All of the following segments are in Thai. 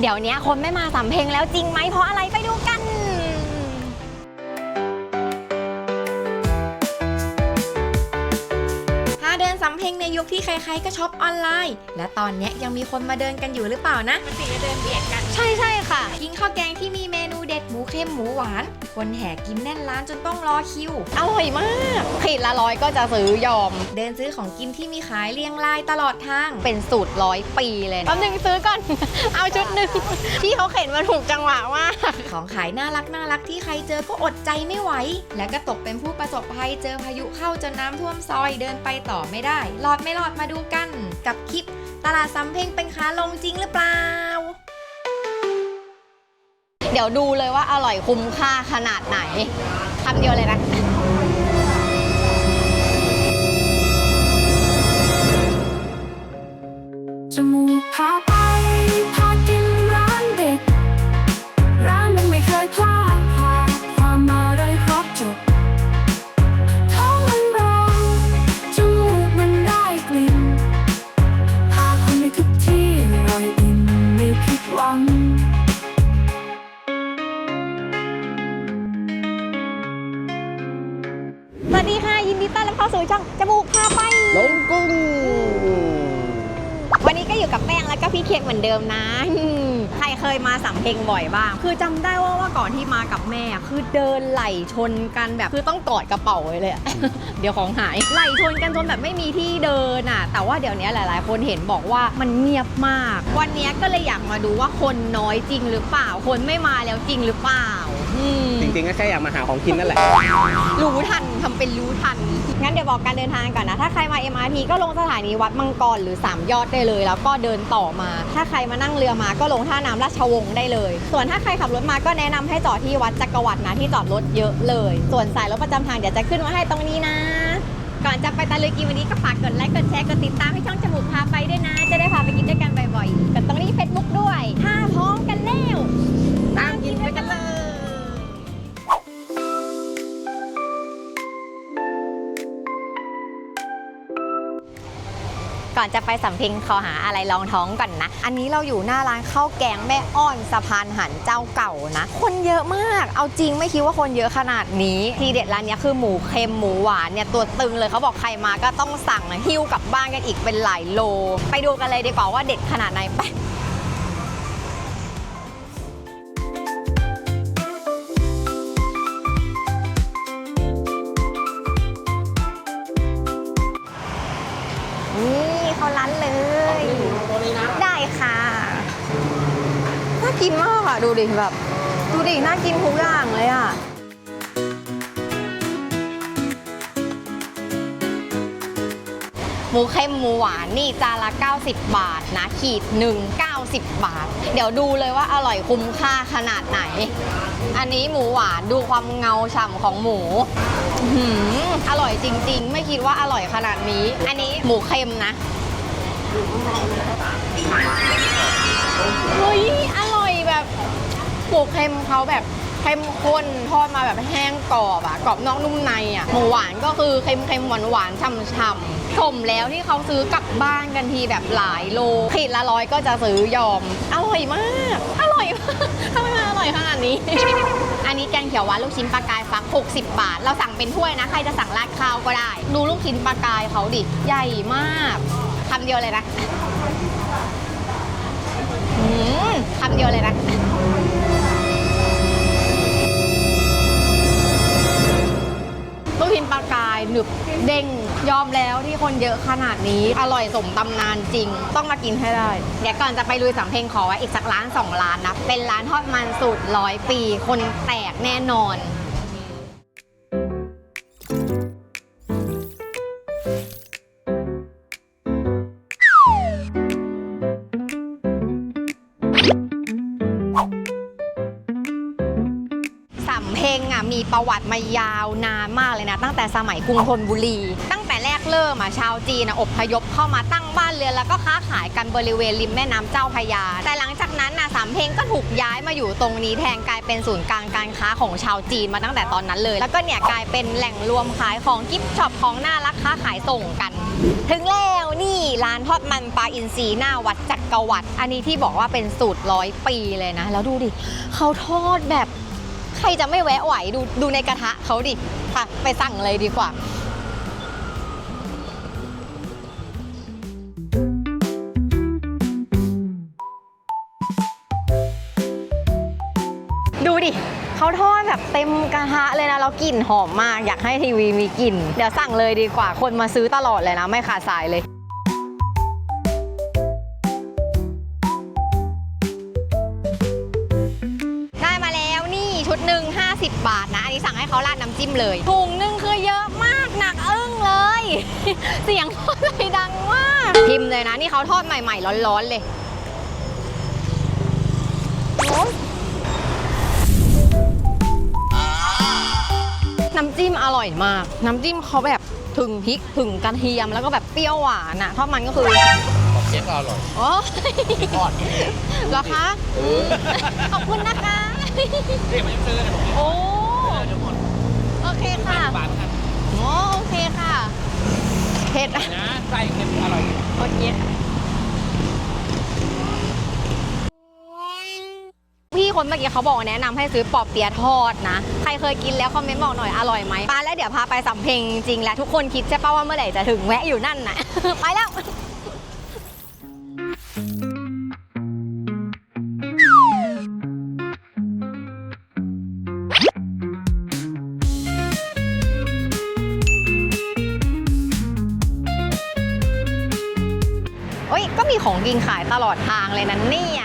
เดี๋ยวเนี้ยคนไม่มาสำเพ็งแล้วจริงไหมเพราะอะไรไปดูกัน ถ้าเดินสำเพ็งในยุคที่ใครๆก็ช็อปออนไลน์ และตอนเนี้ยยังมีคนมาเดินกันอยู่หรือเปล่านะ มันถึงจะเดินเบียดกัน ใช่ใช่ ค่ะ กินข้าวแกงที่มีเมนูเด็ดหมูเค็มหมูหวาน คนแห่กินแน่นร้านจนต้องรอคิว อร่อยมากขีดละร้อยก็จะซื้อยอม เดินซื้อของกินที่มีขายเรียงรายตลอดทาง เป็นสูตรร้อยปีเลยแป๊บนึงซื้อก่อน เอาชุดหนึ่งที่เขาเข็นมาถูกจังหวะมากของขายน่ารักน่ารักที่ใครเจอก็อดใจไม่ไหว และก็ตกเป็นผู้ประสบภัยเจอพายุเข้าจนน้ำท่วมซอยเดินไปต่อไม่ได้ รอดไม่รอดมาดูกัน กับคลิปตลาดสำเพ็งเป็นขาลงจริงหรือเปล่า เดี๋ยวดูเลยว่าอร่อยคุ้มค่าขนาดไหนคำเดียวเลยนะจมูกพา คือจำได้ว่าว่าก่อนที่มากับแม่อะคือเดินไหลชนกันแบบคือต้องกอดกระเป๋าไว้เลยอะ เดี๋ยวของหายไหลชนกันจนแบบไม่มีที่เดินอะแต่ว่าเดี๋ยวนี้หลาย ๆ คนเห็นบอกว่ามันเงียบมาก วันนี้ก็เลยอยากมาดูว่าคนน้อยจริงหรือเปล่า คนไม่มาแล้วจริงหรือเปล่า จริงๆก็แค่อยากมาหาของกินนั่นแหละ รู้ทันทำเป็นรู้ทัน งั้นเดี๋ยวบอกการเดินทางก่อนนะ ถ้าใครมา MRT ก็ลงสถานีวัดมังกรหรือ 3 ยอดได้เลย แล้วก็เดินต่อมา ถ้าใครมานั่งเรือมาก็ลงท่าน้ำราชวงศ์ได้เลย ส่วนถ้าใครขับรถมาก็แนะนำให้จอดที่วัดจักรวรรดินะที่จอดรถเยอะเลย ส่วนสายรถประจำทางเดี๋ยวจะขึ้นมาให้ตรงนี้นะ ก่อนจะไปตะลุยกินวันนี้ก็ฝากกดไลค์กดแชร์กดติดตามให้ช่องจมูกพาไปด้วยนะ จะได้พาไปกินด้วยกันบ่อยๆกดตรงนี้เฟซบุ๊กด้วยถ้าพร้อมกันแล้วตามกินไปกันเลย อนจะไปสำเพ็งขอหาอะไรรองท้องก่อนนะ อันนี้เราอยู่หน้าร้านข้าวแกงแม่อ้อนสะพานหันเจ้าเก่านะ คนเยอะมาก เอาจริงไม่คิดว่าคนเยอะขนาดนี้ ทีเด็ดร้านนี้คือหมูเค็มหมูหวานเนี่ยตัวตึงเลยเขาบอกใครมาก็ต้องสั่งหิ้วกลับบ้านกันอีกเป็นหลายโล ไปดูกันเลยดีกว่าว่าเด็ดขนาดไหนไป ดูดิแบบดูดิน่ากินทุกอย่างเลยอะหมูเค็มหมูหวานนี่จานละ 90 บาทนะขีดหนึ่ง90 บาท เดี๋ยวดูเลยว่าอร่อยคุ้มค่าขนาดไหน อันนี้หมูหวานดูความเงาฉ่ำของหมูหืออร่อยจริง ๆ ไม่คิดว่าอร่อยขนาดนี้ อันนี้หมูเค็มนะเฮ้ยอร่อยแบบ หมูเค็มเขาแบบเข้มข้นทอดมาแบบแห้งกรอบอะกรอบนอกนุ่มในอะหมูหวานก็คือเค็มเค็มหวานหวานๆฉ่ำๆชมแล้วที่เขาซื้อกลับบ้านกันทีแบบหลายโลขีดละร้อยก็จะซื้อยอม อร่อยมาก อร่อยมากทำไมมันอร่อยขนาดนี้ อันนี้แกงเขียวหวานลูกชิ้นปลากายฟัก 60 บาท เราสั่งเป็นถ้วยนะ ใครจะสั่งราดข้าวก็ได้ ดูลูกชิ้นปลากายเขาดิ ใหญ่มากคำเดียวเลยนะคำเดียวเลยนะ หนึบเด้งยอมแล้วที่คนเยอะขนาดนี้ อร่อยสมตำนานจริง ต้องมากินให้ได้ เดี๋ยวก่อนจะไปลุยสำเพ็งขอไว้อีกสักร้านสองร้านนะ เป็นร้านทอดมันสูตรร้อยปี คนแตกแน่นอน ประวัติมายาวนานมากเลยนะ ตั้งแต่สมัยกรุงธนบุรี ตั้งแต่แรกเริ่มอะชาวจีนอพยพเข้ามาตั้งบ้านเรือนแล้วก็ค้าขายกันบริเวณริมแม่น้ำเจ้าพยา แต่หลังจากนั้นน่ะสามเพลงก็ถูกย้ายมาอยู่ตรงนี้แทนกลายเป็นศูนย์กลางการค้าของชาวจีนมาตั้งแต่ตอนนั้นเลย แล้วก็เนี่ยกลายเป็นแหล่งรวมขายของกิฟต์ช็อปของน่ารักค้าขายส่งกัน ถึงแล้วนี่ร้านทอดมันปลาอินทรีหน้าวัดจักรวรรดิอันนี้ที่บอกว่าเป็นสูตรร้อยปีเลยนะ แล้วดูดิเขาทอดแบบ ครจะไม่แวะไหวดูดูในกระทะเขาดิไปไปสั่งเลยดีกว่าดูดิเขาทอดแบบเต็มกระทะเลยนะ แล้วกลิ่นหอมมาก อยากให้ทีวีมีกลิ่น เดี๋ยวสั่งเลยดีกว่า คนมาซื้อตลอดเลยนะ ไม่ขาดสายเลย เขาราดน้ำจิ้มเลยถุงหนึ่งคือเยอะมากหนักอึ้งเลย เสียงทอดเลยดังมากพิมพ์เลยนะนี่เขาทอดใหม่ๆร้อนๆเลยโอ้น้ำจิ้มอร่อยมาก น้ำจิ้มเขาแบบถึงพริกถึงกระเทียมแล้วก็แบบเปรี้ยวหวานอะทอดมันก็คือเชฟก็อร่อยโอ้ทอดเหรอคะขอบคุณนะคะเรียกมาซื้อเลยผมโอ้ เดี๋ยวหมด โอเคค่ะบาทครับโอ้โอเคค่ะ เผ็ดนะไส้เค็มอร่อย โอเคพี่คนเมื่อกี้เขาบอกแนะนำให้ซื้อปอบเปียะทอดนะ ใครเคยกินแล้วคอมเมนต์บอกหน่อยอร่อยไหมปาแล้วเดี๋ยวพาไปสำเพ็งจริงๆแล้วทุกคนคิดใช่ป่าว่าเมื่อไหร่จะถึงแวะอยู่นั่นน่ะไปแล้ว มีของกินขายตลอดทางเลยนะเนี่ย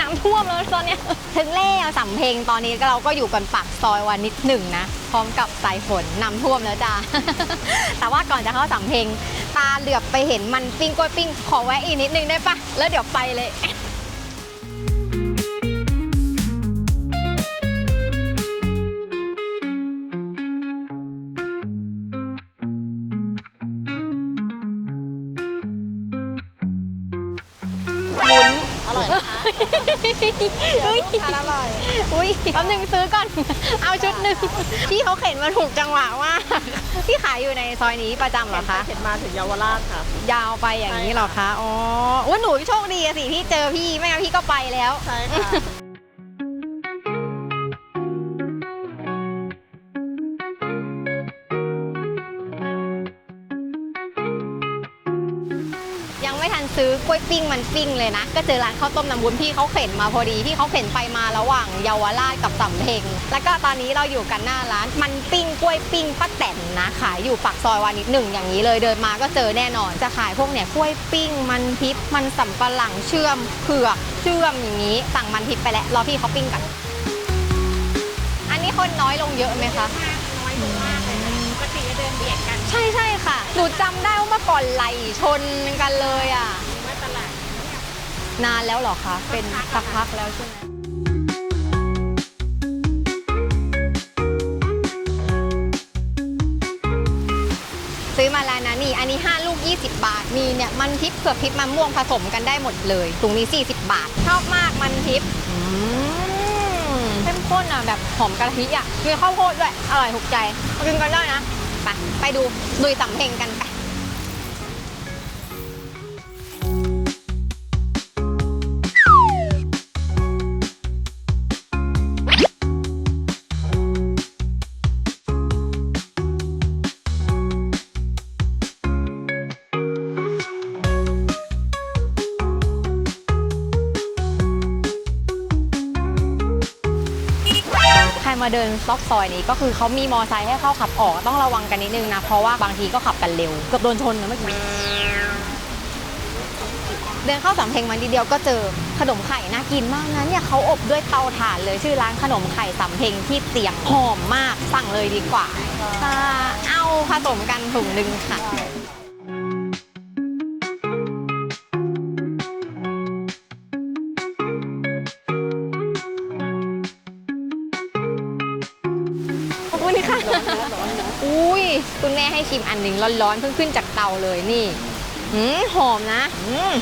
น้ำท่วมแล้วตอนเนี้ยถึงแล้วสำเพ็งตอนนี้เราก็อยู่กันปากซอยวันนิดหนึ่งนะ พร้อมกับสายฝนน้ำท่วมแล้วจ้า แต่ว่าก่อนจะเข้าสำเพ็งตาเหลือบไปเห็นมันปิ้งกล้วยปิ้งขอแวะอีกนิดนึงได้ปะแล้วเดี๋ยวไปเลย อร่อยนะคะเฮ้ยทานอร่อยอุ้ยแป๊บนึงซื้อก่อน เอาชุดหนึ่งพี่เขาเข็นมาถูกจังหวะมากพี่ขายอยู่ในซอยนี้ประจำเหรอคะ เข็นมาถึงเยาวราชค่ะ ยาวไปอย่างนี้เหรอคะ อ๋อว่าหนูโชคดีอะสิที่เจอพี่ ไม่งั้นพี่ก็ไปแล้ว ใช่ค่ะ ซื้อกล้วยปิ้งมันปิ้งเลยนะ ก็เจอร้านข้าวต้มน้ำวุ้นพี่เขาเข็นมาพอดีพี่เขาเข็นไปมาระหว่างเยาวราชกับสำเพ็งแล้วก็ตอนนี้เราอยู่กันหน้าร้านมันปิ้งกล้วยปิ้งป้าแตนนะขายอยู่ปากซอยวานิดหนึ่งอย่างนี้เลยเดินมาก็เจอแน่นอนจะขายพวกเนี่ยกล้วยปิ้ง มันทิพย์มันสำปะหลังเชื่อมเผือกเชื่อมอย่างนี้สั่งมันทิพย์ไปแล้วรอพี่เขาปิ้งกันอันนี้คนน้อยลงเยอะไหมคะน้อยมากเลยนะปกติจะเดินเบียดกัน ใช่ใช่ค่ะ หนูจำได้ว่าเมื่อก่อนไหลชนกันเลยอะว่าตลาด นานแล้วเหรอคะ เป็นสักพักแล้วใช่ไหมซื้อมาแล้วนะนี่อันนี้ 5 ลูก 20 บาท มีเนี่ยมันทิพย์เผือกทิพย์มะม่วงผสมกันได้หมดเลยถุงนี้ 40 บาท ชอบมากมันทิพย์อืมเข้มข้นอะแบบหอมกะทิอะมีข้าวโพดด้วย อร่อยถูกใจมากินกันได้นะ ไปไปดูลุยสำเพ็งกันไป เดินซอกซอยนี้ก็คือเขามีมอไซค์ให้เข้าขับออกต้องระวังกันนิดนึงนะเพราะว่าบางทีก็ขับกันเร็วเกือบโดนชนนะเมื่อกี้เดินเข้าสำเพ็งมาดีเดียวก็เจอขนมไข่น่ากินมากนะเนี่ยเขาอบด้วยเตาถ่านเลยชื่อร้านขนมไข่สำเพ็งที่เตียงหอมมากสั่งเลยดีกว่าอ่าเอาผสมกันถุงหนึ่งค่ะ ม่ให้ชิมอันหนึ่งร้อนๆเพิ่งขึ้นจากเตาเลยนี่อืมหอมนะอืม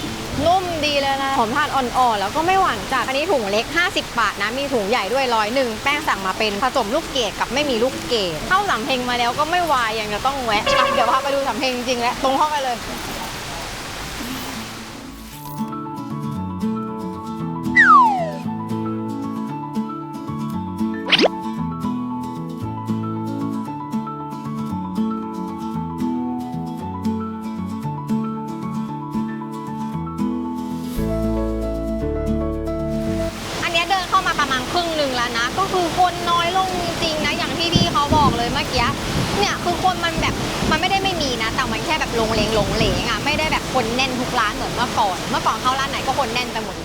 นุ่มดีเลยนะ หอมทานอ่อนๆ แล้วก็ไม่หวานจัด อันนี้ถุงเล็ก 50 บาทนะ มีถุงใหญ่ด้วยร้อยหนึ่ง แป้งสั่งมาเป็นผสมลูกเกดกับไม่มีลูกเกดเข้าสำเพ็งมาแล้วก็ไม่วายยังจะต้องแวะอะเดี๋ยวพาไปดูสำเพ็งจริงๆแล้ว ตรงห้องไปเลย ณครึ่งหนึ่งแล้วนะ ก็คือคนน้อยลงจริงๆนะ อย่างที่พี่เขาบอกเลยเมื่อกี้ เนี่ยคือคนมันแบบมันไม่ได้ไม่มีนะ แต่มันแค่แบบลงเลงลงเลงอะ ไม่ได้แบบคนแน่นทุกร้านเหมือนเมื่อก่อน เมื่อก่อนเข้าร้านไหนก็คนแน่นไปหมด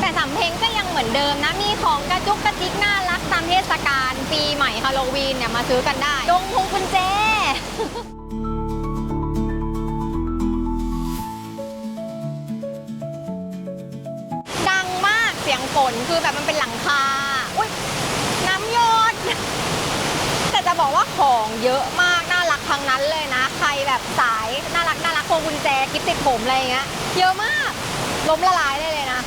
แต่สำเพ็งก็ยังเหมือนเดิมนะ มีของกระจุกกระจิกน่ารักตามเทศกาลปีใหม่ฮาโลวีนเนี่ยมาซื้อกันได้ ดงพงกุญแจ งฝนคือแบบมันเป็นหลังคาอุ้ยน้ำหยดแต่จะบอกว่าของเยอะมากน่ารักทั้งนั้นเลยนะ ใครแบบสายน่ารักน่ารักพวงกุญแจกิฟติดผมอะไรเงี้ยเยอะมากล้มละลายได้เลยนะ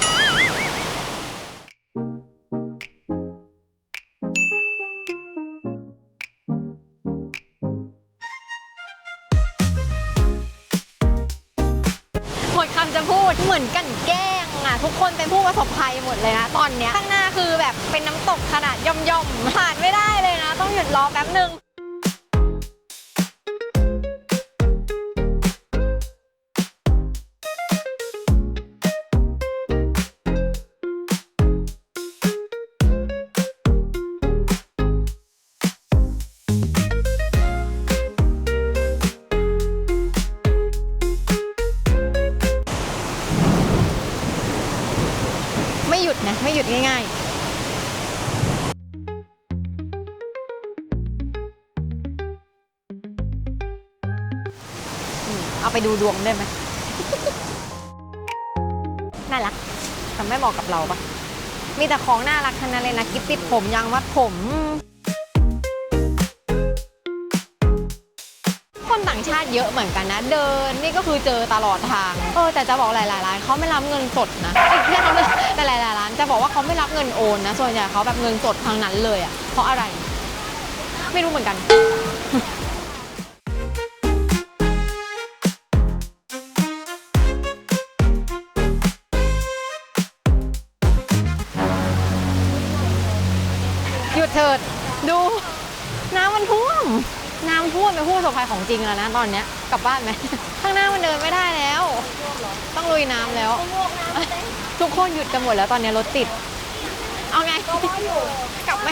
พูดเหมือนกันแกล้งอะทุกคนเป็นผู้ประสบภัยหมดเลยนะตอนเนี้ยข้างหน้าคือแบบเป็นน้ำตกขนาดย่อมๆผ่านไม่ได้เลยนะ ต้องหยุดรอแป๊บนึง ไม่หยุดนะ ไม่หยุดง่ายๆอืมเอาไปดูดวงได้ไหมน่ารักแต่ไม่เหมาะกับเราปะมีแต่ของน่ารักทั้งนั้นเลยนะ กิฟติดผมยางมัดผมางชาติเยอะเหมือนกันนะ เดินนี่ก็คือเจอตลอดทาง เออแต่จะบอกหลายๆร้านเขาไม่รับเงินสดนะเอ้ยไม่รับเงินแต่หลายๆร้านจะบอกว่าเขาไม่รับเงินโอนนะส่วนใหญ่เขาแบบเงินสดทางนั้นเลยอะเพราะอะไร ไม่รู้เหมือนกันหยุดเถิดดูน้ำมันท่วม น้ำท่วมเป็นผู้ประสบภัยของจริงแล้วนะตอนเนี้ยกลับบ้านไหม ข้างหน้ามันเดินไม่ได้แล้ว ต้องลุยน้ำแล้ว ทุกคนหยุดกันหมดแล้วตอนนี้รถติด เอาไง กลับไหม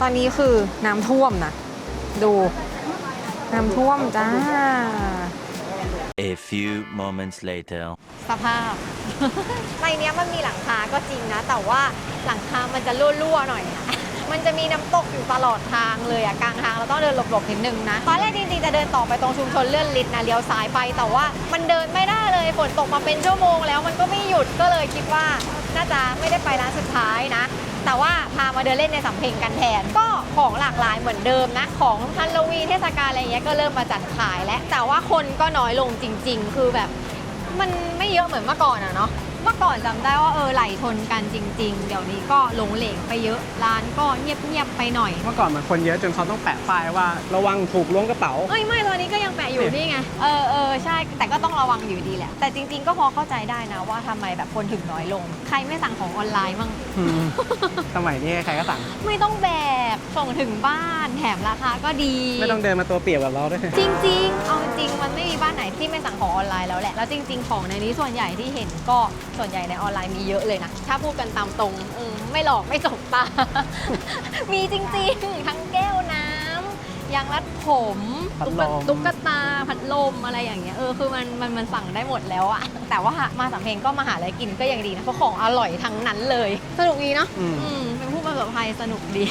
ตอนนี้คือน้ำท่วมนะ ดู น้ำท่วมจ้า A few moments later. สภาพ ในเนี้ยมันมีหลังคาก็จริงนะ แต่ว่าหลังคามันจะรั่วๆหน่อยอะมันจะมีน้ำตกอยู่ตลอดทางเลยอะกลางทางเราต้องเดินหลบๆนิดนึงนะตอนแรกจริงๆจะเดินต่อไปตรงชุมชนเลื่อนลิตนะเลี้ยวซ้ายไป แต่ว่ามันเดินไม่ได้เลยฝนตกมาเป็นชั่วโมงแล้วมันก็ไม่หยุดก็เลยคิดว่าน่าจะไม่ได้ไปร้านสุดท้ายนะ แต่ว่าพามาเดินเล่นในสำเพ็งกันแทน ก็ของหลากหลายเหมือนเดิมนะ ของฮันโลวีนเทศกาลอะไรอย่างเงี้ยก็เริ่มมาจัดขายแล้วแต่ว่าคนก็น้อยลงจริง ๆ คือแบบมันไม่เยอะเหมือนเมื่อก่อนอะเนาะ เมื่อก่อนจำได้ว่าเออไหลทนกันจริง ๆ เดี๋ยวนี้ก็หลงเหลงไปเยอะร้านก็เงียบๆไปหน่อย เมื่อก่อนมันคนเยอะจนเขาต้องแปะป้ายว่าระวังถูกล้วงกระเป๋า เอ้ยไม่ตอนนี้ก็ยังแปะอยู่นี่ไง เออเออใช่ แต่ก็ต้องระวังอยู่ดีแหละ แต่จริง ๆ ก็พอเข้าใจได้นะว่าทำไมแบบคนถึงน้อยลง ใครไม่สั่งของออนไลน์มั่ง อืมสมัยนี้ใครก็สั่ง ไม่ต้องแบก ส่งถึงบ้าน แถมราคาก็ดี ไม่ต้องเดินมาตัวเปียกแบบเราด้วย จริง ๆ เอาจริงมันไม่มีบ้านไหนที่ไม่สั่งของออนไลน์แล้วแหละ แล้วจริง ๆ ของในนี้ส่วนใหญ่ที่เห็นก็ ส่วนใหญ่ในออนไลน์มีเยอะเลยนะ ถ้าพูดกันตามตรงอืมไม่หลอกไม่จกตา มีจริงๆ ทั้งแก้วน้ำยางรัดผมพัดตุ๊ลกมตุ๊กตาพัดลมอะไรอย่างเงี้ยเออคือมันมันมันสั่งได้หมดแล้วอะแต่ว่ามาสำเพ็งก็มาหาอะไรกินก็ยังดีนะ เพราะของอร่อยทั้งนั้นเลย สนุกดีเนาะ อืม อืมเป็นผู้ประสบภัยสนุกดี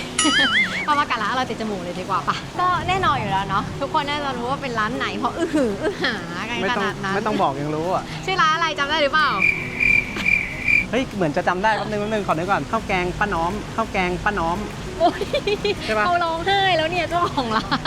เอามากะละเราติดจมูกเลยดีกว่าปะก็แน่นอนอยู่แล้วเนาะทุกคนน่าจะรู้ว่าเป็นร้านไหนเพราะอื้อหืออื้อหากันไม่ขต้องนาดนั้นไม่ต้องบอกยังรู้อะ ชื่อร้านอะไรจำได้หรือเปล่า เฮ้ยเหมือนจะจำได้แป๊บนึงแป๊บนึงขอนึกก่อนข้าวแกงป้าน้อมข้าวแกงป้าน้อม โอ้ยใช่ปะ เขาร้องไห้แล้วเนี่ยเจ้าของร้าน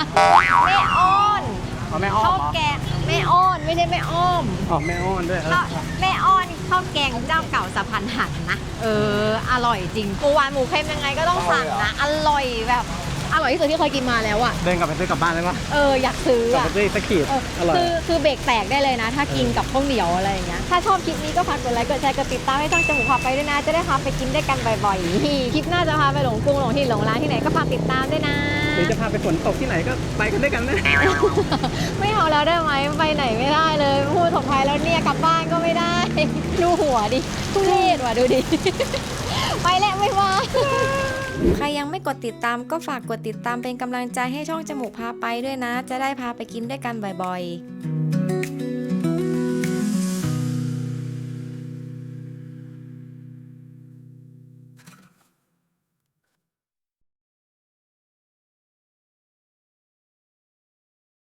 แม่อ้อนอ๋อแม่อ้อมข้าวเหรอแกงแม่อ้อนไม่ใช่แม่อ้อมอ๋อแม่อ้อนด้วยเออข้าวแม่อ้อนข้าวแกงเจ้าเก่าสะพานหันนะ เออ อร่อยจริงหมูหวานหมูเค็มยังไงก็ต้องสั่งนะ อร่อยแบบ อร่อยที่สุดที่เคยกินมาแล้วอะเดินกลับไปซื้อกลับบ้านได้ปะเอออยากซื้อกลับอะไปซื้ออีกสักขีดเอออร่อย คือคือเบรกแตกได้เลยนะ ถ้ากินกับข้าวเหนียวอะไรอย่างเงี้ยถ้าชอบคลิปนี้ก็ฝากกดไลค์กดแชร์กดติดตามให้ช่องจมูกพาไปด้วยนะ จะได้พาไปกินด้วยกันบ่อยๆคลิปหน้าจะพาไปหลงกรุงหลงที่หลงร้านที่ไหนก็ฝากติดตามด้วยนะ หรือจะพาไปฝนตกที่ไหนก็ไปกันด้วยกันนะ ไม่เอาแล้วได้ไหมไปไหนไม่ได้เลยพูดถกท้ายแล้วเนี่ยกลับบ้านก็ไม่ได้ ดูหัวดิทุเรศว่ะดูดิ ไปแล้วไม่ว่า ใครยังไม่กดติดตามก็ฝากกดติดตามเป็นกำลังใจให้ช่องจมูกพาไปด้วยนะ จะได้พาไปกินด้วยกันบ่อยๆ